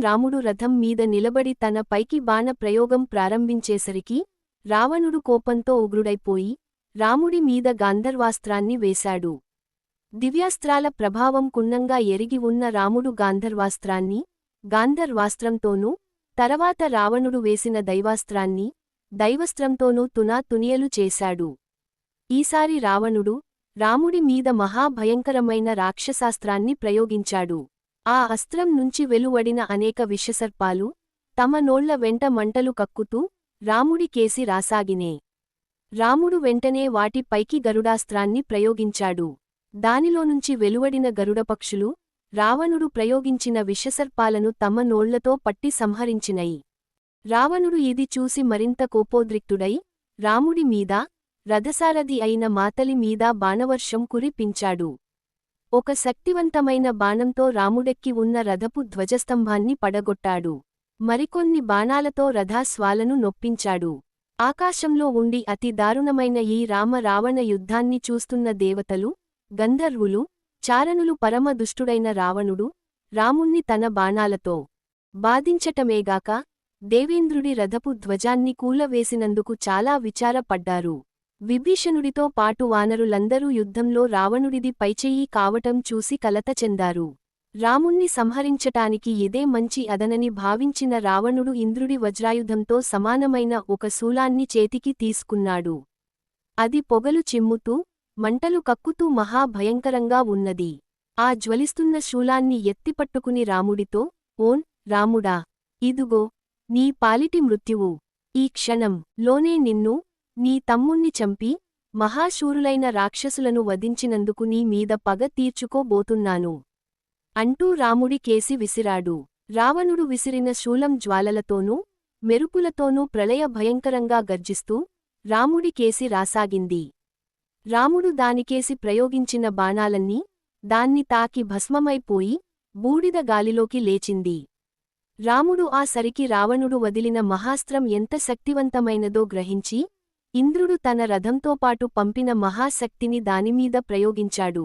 రాముడు రథం మీద నిలబడి తన పైకి బాణ ప్రయోగం ప్రారంభించేసరికి రావణుడు కోపంతో ఉగ్రుడైపోయి రాముడి మీద గాంధర్వాస్త్రాన్ని వేశాడు. దివ్యాస్త్రాల ప్రభావం కున్నంగా ఎరిగి ఉన్న రాముడు గాంధర్వాస్త్రాన్ని గాంధర్వాస్త్రంతోనూ తర్వాత రావణుడు వేసిన దైవాస్త్రాన్ని దైవస్త్రంతోనూ తునా తునియలు చేశాడు. ఈసారి రావణుడు రాముడి మీద మహాభయంకరమైన రాక్షసాస్త్రాన్ని ప్రయోగించాడు. ఆ అస్త్రం నుంచి వెలువడిన అనేక విషసర్పాలు తమ నోళ్ళ వెంట మంటలు కక్కుతూ రాముడి కేసి రాసాగినే. రాముడు వెంటనే వాటి పైకి గరుడాస్త్రాన్ని ప్రయోగించాడు. దానిలోనుంచి వెలువడిన గరుడపక్షులు రావణుడు ప్రయోగించిన విషసర్పాలను తమ నోళ్ళతో పట్టి సంహరించినయి రావణుడు ఇది చూసి మరింత కోపోద్రిక్తుడై రాముడి మీద రథసారథి అయిన మాతలి మీద బాణవర్షం కురిపించాడు. ఒక శక్తివంతమైన బాణంతో రాముడెక్కి ఉన్న రథపు ధ్వజస్తంభాన్ని పడగొట్టాడు. మరికొన్ని బాణాలతో రథాస్వాలను నొప్పించాడు. ఆకాశంలో ఉండి అతి దారుణమైన ఈ రామ రావణ యుద్ధాన్ని చూస్తున్న దేవతలు గంధర్వులు చారణులు పరమ దుష్టుడైన రావణుడు రాముణ్ణి తన బాణాలతో బాధించటమేగాక దేవేంద్రుడి రథపు ధ్వజాన్ని కూలవేసినందుకు చాలా విచారపడ్డారు. విభీషణుడితో పాటు వానరులందరూ యుద్ధంలో రావణుడిది పైచెయ్యి కావటం చూసి కలత చెందారు. రాముణ్ణి సంహరించటానికి ఇదే మంచి అదనని భావించిన రావణుడు ఇంద్రుడి వజ్రాయుధంతో సమానమైన ఒక శూలాన్ని చేతికి తీసుకున్నాడు. అది పొగలు చిమ్ముతూ మంటలు కక్కుతూ మహాభయంకరంగా ఉన్నది. ఆ జ్వలిస్తున్న శూలాన్ని ఎత్తిపట్టుకుని రాముడితో ఓన్ రాముడా ఇదుగో నీ పాలిటి మృత్యువు. ఈ క్షణం లోనే నిన్ను నీ తమ్ముణ్ణి చంపి మహాశూరులైన రాక్షసులను వధించినందుకు నీ మీద పగ తీర్చుకోబోతున్నాను. అంటూ రాముడి కేసి విసిరాడు. రావణుడు విసిరిన శూలం జ్వాలలతోనూ మెరుపులతోనూ ప్రళయ భయంకరంగా గర్జిస్తూ రాముడి కేసి రాసాగింది. రాముడు దానికేసి ప్రయోగించిన బాణాలన్నీ దాన్ని తాకి భస్మమైపోయి బూడిద గాలిలోకి లేచింది. రాముడు ఆ సరికి రావణుడు వదిలిన మహాస్త్రం ఎంత శక్తివంతమైనదో గ్రహించి ఇంద్రుడు తన రథంతో పాటు పంపిన మహాశక్తిని దానిమీద ప్రయోగించాడు.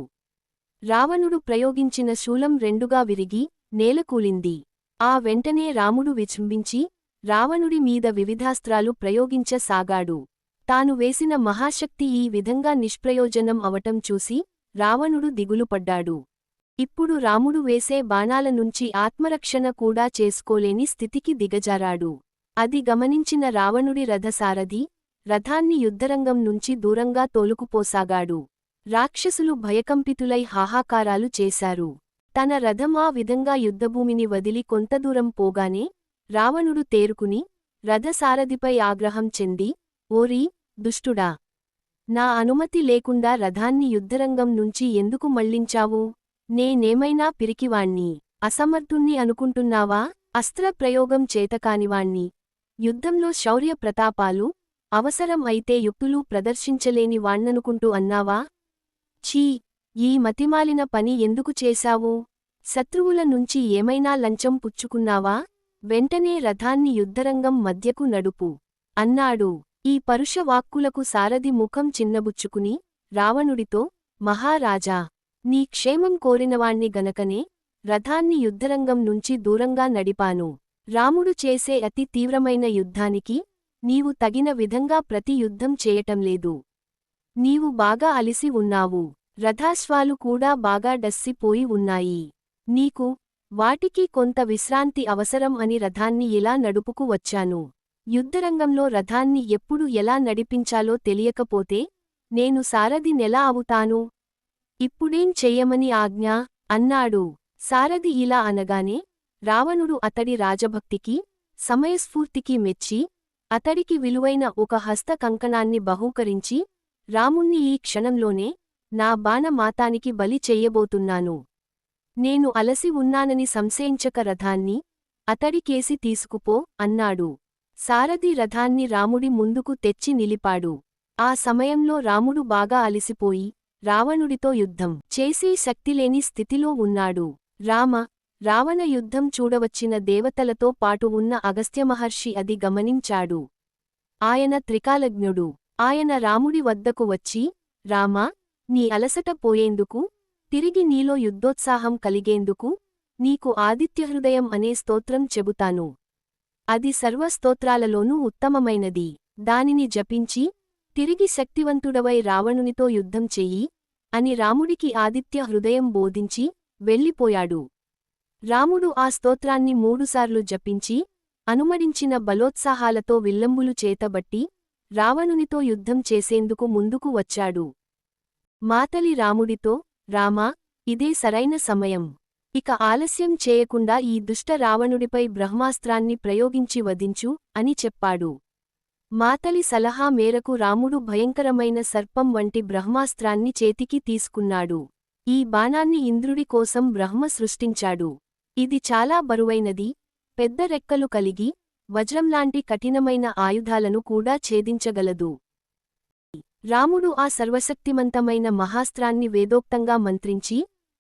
రావణుడు ప్రయోగించిన శూలం రెండుగా విరిగి నేలకూలింది. ఆ వెంటనే రాముడు విజృంభించి రావణుడి మీద వివిధాస్త్రాలు ప్రయోగించసాగాడు. తాను వేసిన మహాశక్తి ఈ విధంగా నిష్ప్రయోజనం అవటం చూసి రావణుడు దిగులుపడ్డాడు. ఇప్పుడు రాముడు వేసే బాణాల నుంచి ఆత్మరక్షణ కూడా చేసుకోలేని స్థితికి దిగజారాడు. అది గమనించిన రావణుడి రథసారథి రథాన్ని యుద్ధరంగం నుంచి దూరంగా తోలుకుపోసాగాడు. రాక్షసులు భయకంపితులై హాహాకారాలు చేశారు. తన రథం ఆ విధంగా యుద్ధభూమిని వదిలి కొంత దూరం పోగానే రావణుడు తేరుకుని రథసారథిపై ఆగ్రహం చెంది ఓరీ దుష్టుడా! నా అనుమతి లేకుండా రథాన్ని యుద్ధరంగం నుంచి ఎందుకు మళ్ళించావు? నేనేమైనా పిరికివాణ్ణి అసమర్థుణ్ణి అనుకుంటున్నావా? అస్త్ర ప్రయోగం చేతకానివాణ్ణి. యుద్ధంలో శౌర్య ప్రతాపాలు అవసరం అయితే యుక్తులు ప్రదర్శించలేని వాణ్ణనుకుంటూ అన్నావా? ఛీ! ఈ మతిమాలిన పని ఎందుకు చేశావు? శత్రువుల నుంచి ఏమైనా లంచం పుచ్చుకున్నావా? వెంటనే రథాన్ని యుద్ధరంగం మధ్యకు నడుపు. అన్నాడు. ఈ పరుష వాక్కులకు సారథి ముఖం చిన్నబుచ్చుకుని రావణుడితో మహారాజా! నీ క్షేమం కోరినవాణ్ణి గనకనే రథాన్ని యుద్ధరంగం నుంచి దూరంగా నడిపాను. రాముడు చేసే అతి తీవ్రమైన యుద్ధానికి నీవు తగిన విధంగా ప్రతి యుద్ధం చేయటంలేదు నీవు బాగా అలిసి ఉన్నావు. రథాశ్వాలు కూడా బాగా డస్సిపోయి ఉన్నాయి. నీకు వాటికి కొంత విశ్రాంతి అవసరం అని రథాన్ని ఇలా నడుపుకు వచ్చాను? యుద్ధరంగంలో రథాన్ని ఎప్పుడు ఎలా నడిపించాలో తెలియకపోతే నేను సారథి నెలా అవుతాను? ఇప్పుడేం చెయ్యమని ఆజ్ఞ? అన్నాడు. సారథి ఇలా అనగానే రావణుడు అతడి రాజభక్తికి సమయస్ఫూర్తికి మెచ్చి అతడికి విలువైన ఒక హస్త కంకణాన్ని బహూకరించి రాముణ్ణి ఈ క్షణంలోనే నా బాణమాతానికి బలి చెయ్యబోతున్నాను నేను అలసి ఉన్నానని సంశయించక రథాన్ని అతడికేసి తీసుకుపో అన్నాడు. సారథి రథాన్ని రాముడి ముందుకు తెచ్చి నిలిపాడు. ఆ సమయంలో రాముడు బాగా అలిసిపోయి రావణుడితో యుద్ధం చేసే శక్తిలేని స్థితిలో ఉన్నాడు. రామ రావణ యుద్ధం చూడవచ్చిన దేవతలతో పాటు ఉన్న అగస్త్యమహర్షి అది గమనించాడు. ఆయన త్రికాలజ్ఞుడు. ఆయన రాముడి వద్దకు వచ్చి రామా నీ అలసట పోయేందుకు తిరిగి నీలో యుద్ధోత్సాహం కలిగేందుకు నీకు ఆదిత్యహృదయం అనే స్తోత్రం చెబుతాను. అది సర్వస్తోత్రాలలోనూ ఉత్తమమైనది. దానిని జపించి తిరిగి శక్తివంతుడవై రావణునితో యుద్ధం చెయ్యి అని రాముడికి ఆదిత్య హృదయం బోధించి వెళ్ళిపోయాడు. రాముడు ఆ స్తోత్రాన్ని మూడుసార్లు జపించి అనుమడించిన బలోత్సాహాలతో విల్లంబులు చేతబట్టి రావణునితో యుద్ధం చేసేందుకు ముందుకు వచ్చాడు. మాతలి రాముడితో రామా ఇదే సరైన సమయం. ఇక ఆలస్యం చేయకుండా ఈ దుష్ట రావణుడిపై బ్రహ్మాస్త్రాన్ని ప్రయోగించి వధించు అని చెప్పాడు. మాతలి సలహా మేరకు రాముడు భయంకరమైన సర్పం వంటి బ్రహ్మాస్త్రాన్ని చేతికి తీసుకున్నాడు. ఈ బాణాన్ని ఇంద్రుడి కోసం బ్రహ్మ సృష్టించాడు. ఇది చాలా బరువైనది పెద్ద రెక్కలు కలిగి వజ్రంలాంటి కఠినమైన ఆయుధాలను కూడా ఛేదించగలదు. రాముడు ఆ సర్వశక్తిమంతమైన మహాస్త్రాన్ని వేదోక్తంగా మంత్రించి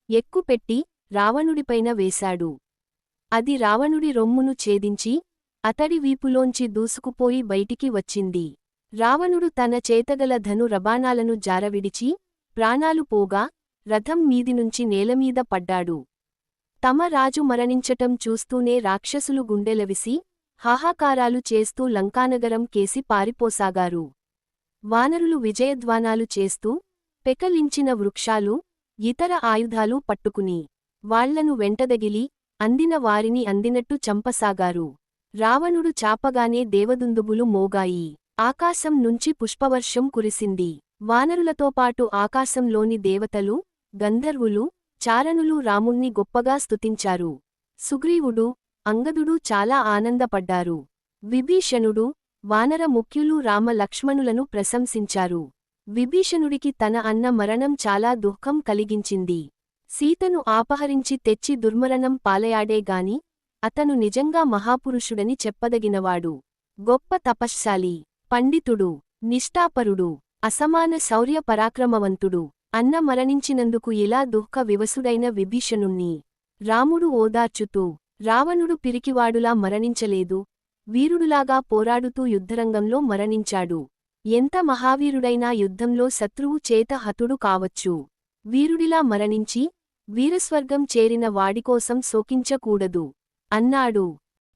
ఎక్కుపెట్టి రావణుడిపైన వేశాడు. అది రావణుడి రొమ్మును ఛేదించి అతడి వీపులోంచి దూసుకుపోయి బయటికి వచ్చింది. రావణుడు తన చేతగల ధను రబాణాలను జారవిడిచి ప్రాణాలు పోగా రథం మీదినుంచి నేలమీద పడ్డాడు. తమ రాజు మరణించటం చూస్తూనే రాక్షసులు గుండెలవిసి హాహాకారాలు చేస్తూ లంకానగరం కేసి పారిపోసాగారు. వానరులు విజయధ్వానాలు చేస్తూ పెకలించిన వృక్షాలు ఇతర ఆయుధాలు పట్టుకుని వాళ్ళను వెంటదగిలి అందిన వారిని అందినట్టు చంపసాగారు. రావణుడు చాపగానే దేవదుందుబులు మోగాయి. ఆకాశం నుంచి పుష్పవర్షం కురిసింది. వానరులతో పాటు ఆకాశంలోని దేవతలు గంధర్వులు చారణులు రాముణ్ణి గొప్పగా స్తుతించారు. సుగ్రీవుడు అంగదుడు చాలా ఆనందపడ్డారు. విభీషణుడు వానర ముఖ్యులు రామ లక్ష్మణులను ప్రశంసించారు. విభీషణుడికి తన అన్న మరణం చాలా దుఃఖం కలిగించింది. సీతను ఆపహరించి తెచ్చి దుర్మరణం పాలయాడేగాని అతను నిజంగా మహాపురుషుడని చెప్పదగినవాడు. గొప్ప తపశ్శాలి పండితుడు నిష్ఠాపరుడు అసమాన శౌర్య పరాక్రమవంతుడు అన్న మరణించినందుకు ఇలా దుఃఖ వివసుడైన విభీషణుణ్ణి? రాముడు ఓదార్చుతూ రావణుడు పిరికివాడులా మరణించలేదు వీరుడులాగా పోరాడుతూ యుద్ధరంగంలో మరణించాడు. ఎంత మహావీరుడైనా యుద్ధంలో శత్రువు చేత హతుడు కావచ్చు. వీరుడిలా మరణించి వీరస్వర్గం చేరిన వాడికోసం శోకించకూడదు అన్నాడు.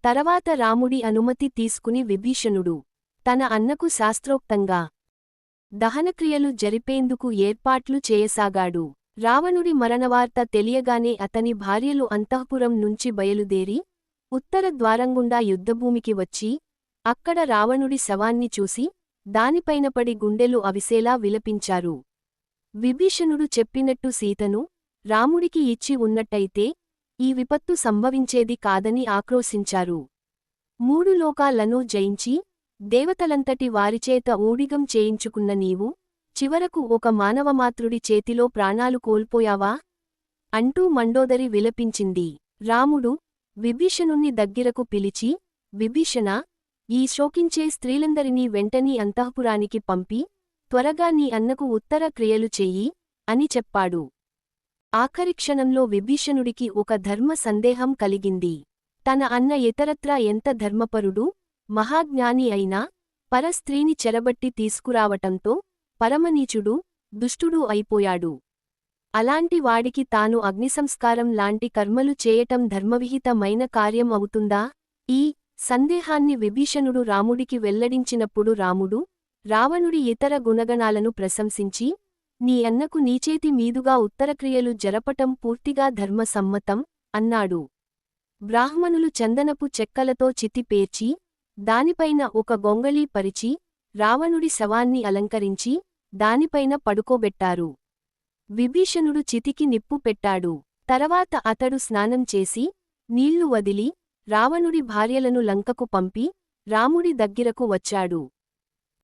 తర్వాత రాముడి అనుమతి తీసుకుని విభీషణుడు తన అన్నకు శాస్త్రోక్తంగా దహనక్రియలు జరిపేందుకు ఏర్పాట్లు చేయసాగాడు. రావణుడి మరణవార్త తెలియగానే అతని భార్యలు అంతఃపురం నుంచి బయలుదేరి ఉత్తర ద్వారంగుండా యుద్ధభూమికి వచ్చి అక్కడ రావణుడి శవాన్ని చూసి దానిపైనపడి గుండెలు అవిసేలా విలపించారు. విభీషణుడు చెప్పినట్టు సీతను రాముడికి ఇచ్చి ఉన్నట్టయితే ఈ విపత్తు సంభవించేది కాదని ఆక్రోశించారు. మూడు లోకాలను జయించి దేవతలంతటి వారిచేత ఊడిగం చేయించుకున్న నీవు చివరకు ఒక మానవమాతృడి చేతిలో ప్రాణాలు కోల్పోయావా? అంటూ మండోదరి విలపించింది. రాముడు విభీషణుణ్ణి దగ్గిరకు పిలిచి విభీషణ ఈ శోకించే స్త్రీలందరినీ వెంటనీ అంతఃపురానికి పంపి త్వరగా నీ అన్నకు ఉత్తర క్రియలు చెయ్యి అని చెప్పాడు. ఆఖరి క్షణంలో విభీషణుడికి ఒక ధర్మ సందేహం కలిగింది. తన అన్న ఇతరత్రా ఎంత ధర్మపరుడు మహాజ్ఞాని అయినా పరస్త్రీని చెరబట్టి తీసుకురావటంతో పరమనీచుడు దుష్టుడు అయిపోయాడు. అలాంటి వాడికి తాను అగ్నిసంస్కారం లాంటి కర్మలు చేయటం ధర్మవిహితమైన కార్యం అవుతుందా? ఈ సందేహాన్ని విభీషణుడు రాముడికి వెల్లడించినప్పుడు రాముడు రావణుడి ఇతర గుణగణాలను ప్రశంసించి నీ అన్నకు నీచేతి మీదుగా ఉత్తరక్రియలు జరపటం పూర్తిగా ధర్మసమ్మతం అన్నాడు. బ్రాహ్మణులు చందనపు చెక్కలతో చితిపేర్చి దానిపైన ఒక గొంగళీ పరిచి రావణుడి శవాన్ని అలంకరించి దానిపైన పడుకోబెట్టారు. విభీషణుడు చితికి నిప్పు పెట్టాడు. తర్వాత అతడు స్నానం చేసి నీళ్ళు వదిలి రావణుడి భార్యలను లంకకు పంపి రాముడి దగ్గిరకు వచ్చాడు.